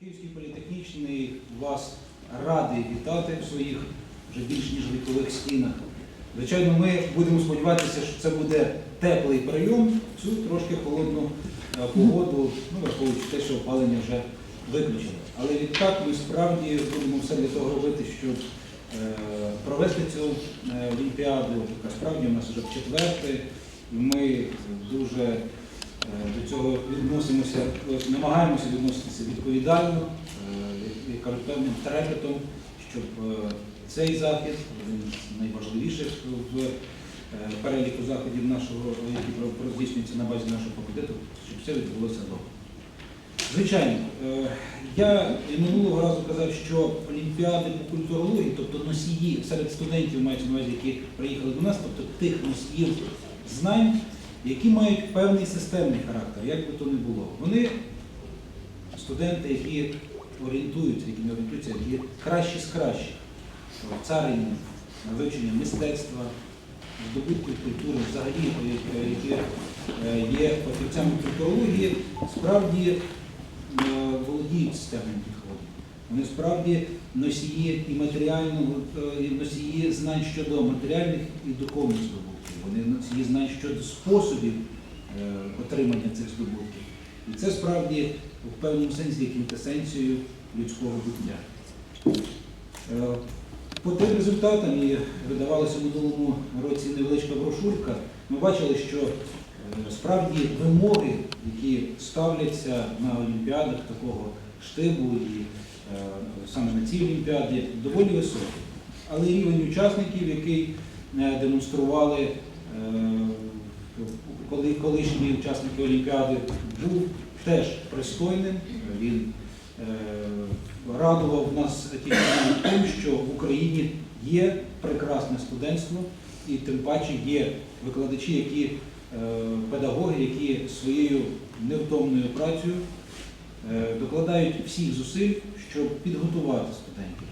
Київський політехнічний вас радий вітати в своїх вже більш ніж вікових стінах. Звичайно, ми будемо сподіватися, що це буде теплий прийом, цю трошки холодну е, погоду, ну, враховуючи те, що опалення вже виключено. Але відтак ми справді будемо все для того робити, щоб е, провести цю е, олімпіаду, яка справді у нас вже в четверте, ми дуже цього відносимося, е, намагаємося відноситися відповідально, е, певним трепетом, щоб е, цей захід, один з найважливіших в переліку заходів нашого, які здійснюються на базі нашого факультету, щоб все відбулося добре. Звичайно, я і минулого разу казав, що олімпіади по культурології, тобто носії серед студентів мається на увазі, які приїхали до нас, тобто тих носіїв знань, які мають певний системний характер, як би то не було. Вони студенти, які орієнтуються, які не орієнтуються, які кращі з кращих, царині, вивчення мистецтва, здобутків культури, взагалі, е, які е, є фахівцями культурології, справді е, володіють системним підходом. Вони справді носії і матеріального, е, і носії знань щодо матеріальних і духовних здобутків. Вони носії знань щодо способів е, отримання цих здобутків. І це справді в певному сенсі є квінтесенцією людського буття. Е, По тим результатам і видавалася в минулому році невеличка брошурка. Ми бачили, що е, справді вимоги, які ставляться на олімпіадах такого штибу і саме на цій олімпіаді, доволі високі. Але рівень учасників, який демонстрували коли колишні учасники Олімпіади, був теж пристойним. Він е, радував нас тільки тим, що в Україні є прекрасне студентство, і тим паче є викладачі, які е, педагоги, які своєю невтомною працею е, докладають всіх зусиль, щоб підготувати студентів.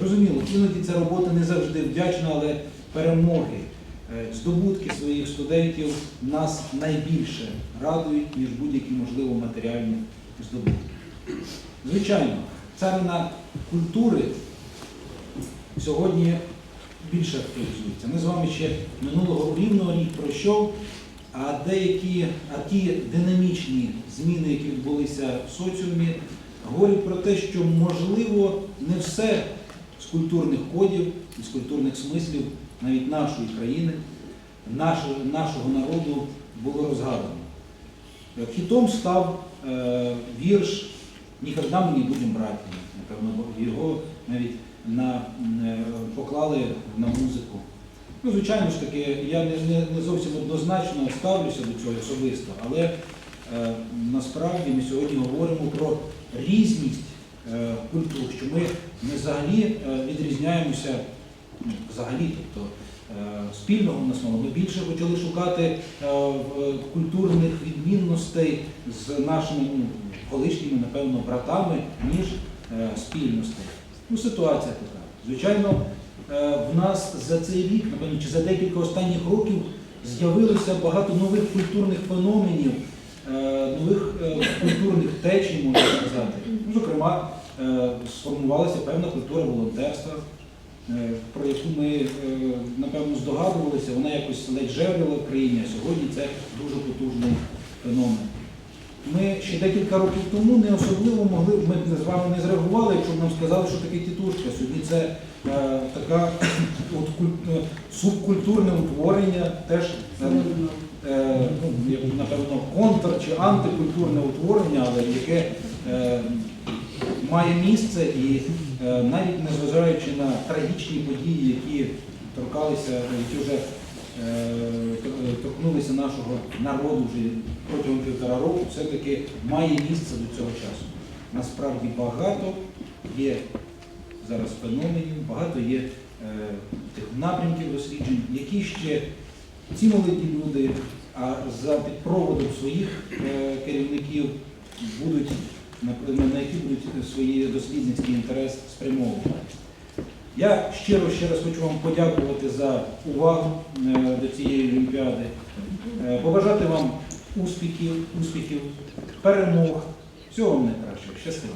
Зрозуміло, іноді ця робота не завжди вдячна, але перемоги, е, здобутки своїх студентів нас найбільше радують, ніж будь-які, можливо, матеріальні здобутки. Звичайно, царина культури сьогодні більше актуалізується. Ми з вами ще минулого рівного рік пройшов, а деякі, а ті динамічні зміни, які відбулися в соціумі, говорять про те, що можливо не все з культурних кодів з культурних смислів навіть нашої країни, нашого, народу було розгадано. Хітом став е, вірш «Ніколи ми не будемо братьями». Напевно, його навіть на, е, поклали на музику. Ну, звичайно ж таки, я не, не, зовсім однозначно ставлюся до цього особисто, але е, насправді ми сьогодні говоримо про різність е, культур, що ми не взагалі е, відрізняємося взагалі, тобто е, спільного у нас мало. Ми більше почали шукати е, культурних відмінностей з нашими ну, колишніми, напевно, братами, ніж е, спільностей. Ну, ситуація така. Звичайно, в нас за цей рік, напевно, чи за декілька останніх років з'явилося багато нових культурних феноменів, нових культурних течій, можна сказати. Зокрема, сформувалася певна культура волонтерства, про яку ми, е, напевно, здогадувалися, вона якось ледь жевріла в країні, а сьогодні це дуже потужний феномен. Ми ще декілька років тому не особливо могли, ми з вами не зреагували, якщо б нам сказали, що таке тітушка. Сьогодні це е, така от, куль- е, субкультурне утворення, теж е, е, ну, напевно, контр чи антикультурне утворення, але яке е, має місце і е, навіть незважаючи на трагічні події, які торкалися, які вже е, торкнулися нашого народу вже протягом півтора року, все-таки має місце до цього часу. Насправді багато є зараз феноменів, багато є е, тих напрямків досліджень, які ще ці молоді люди, а за підпроводом своїх керівників будуть на, які будуть свої дослідницькі інтерес спрямовувати. Я щиро ще раз хочу вам подякувати за увагу е, до цієї олімпіади, Е, побажати вам успіхів, успіхів, перемог, всього вам найкращого, щасливо.